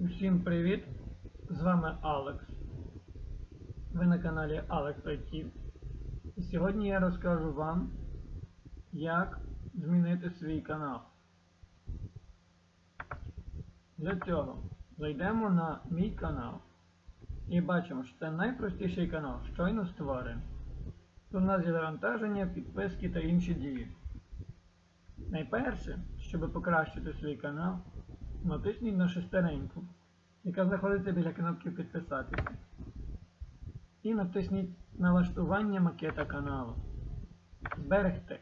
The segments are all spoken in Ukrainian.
Усім привіт! З вами Алекс. Ви на каналі Alex IT. І сьогодні я розкажу вам, як змінити свій канал. Для цього зайдемо на мій канал і бачимо, що це найпростіший канал, щойно створений. Тут у нас є завантаження, підписки та інші дії. Найперше, щоб покращити свій канал, натисніть на шестереньку, яка знаходиться біля кнопки Підписатися. І натисніть Налаштування макета каналу. Зберегти.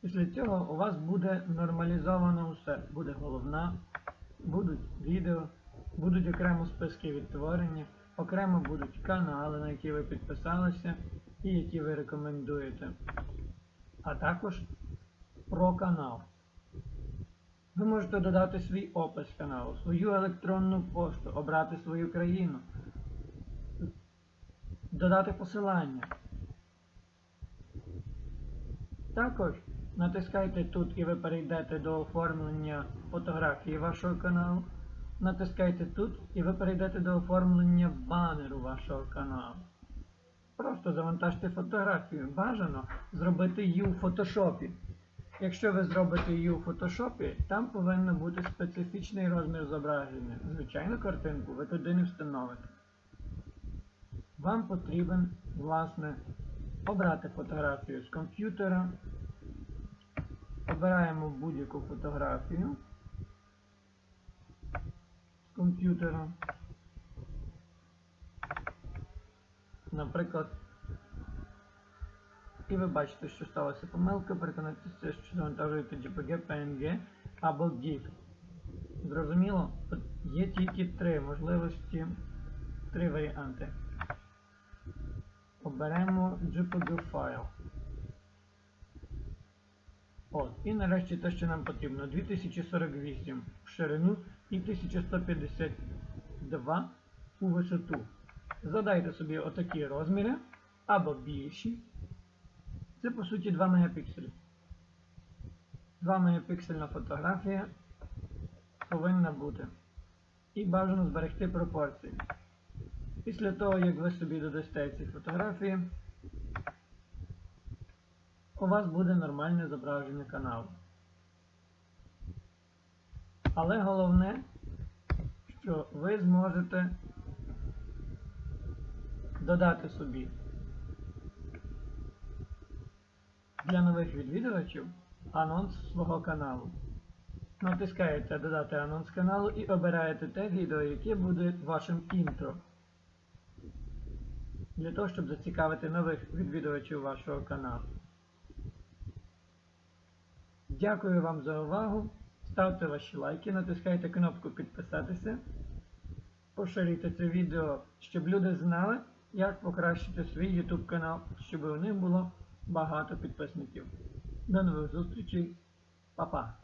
Після цього у вас буде нормалізовано усе. Буде головна, будуть відео, будуть окремо списки відтворення, окремо будуть канали, на які ви підписалися і які ви рекомендуєте. А також про канал. Ви можете додати свій опис каналу, свою електронну пошту, обрати свою країну, додати посилання. Також натискайте тут і ви перейдете до оформлення фотографії вашого каналу. Натискайте тут і ви перейдете до оформлення банеру вашого каналу. Просто завантажте фотографію. Бажано зробити її у фотошопі. Якщо ви зробите її у фотошопі, там повинен бути специфічний розмір зображення. Звичайну картинку ви туди не встановите. Вам потрібен, власне, обрати фотографію з комп'ютера. Обираємо будь-яку фотографію з комп'ютера. Наприклад, і ви бачите, що сталася помилка, переконайтеся, що завантажуєте JPG, PNG або GIF. Зрозуміло? Є тільки три можливості, три варіанти. Оберемо JPG файл. От, і нарешті те, що нам потрібно. 2048 в ширину і 1152 у висоту. Задайте собі отакі розміри або більші. Це по суті 2 мегапікселі. 2 мегапіксельна фотографія повинна бути. І бажано зберегти пропорції. Після того, як ви собі додасте ці фотографії, у вас буде нормальне зображення каналу. Але головне, що ви зможете додати собі для нових відвідувачів анонс свого каналу. Натискаєте Додати анонс каналу і обираєте те відео, яке буде вашим інтро. Для того, щоб зацікавити нових відвідувачів вашого каналу. Дякую вам за увагу. Ставте ваші лайки, натискайте кнопку підписатися. Поширюйте це відео, щоб люди знали, як покращити свій YouTube канал, щоб у них було багато підписників. До нових зустрічей. Па-па!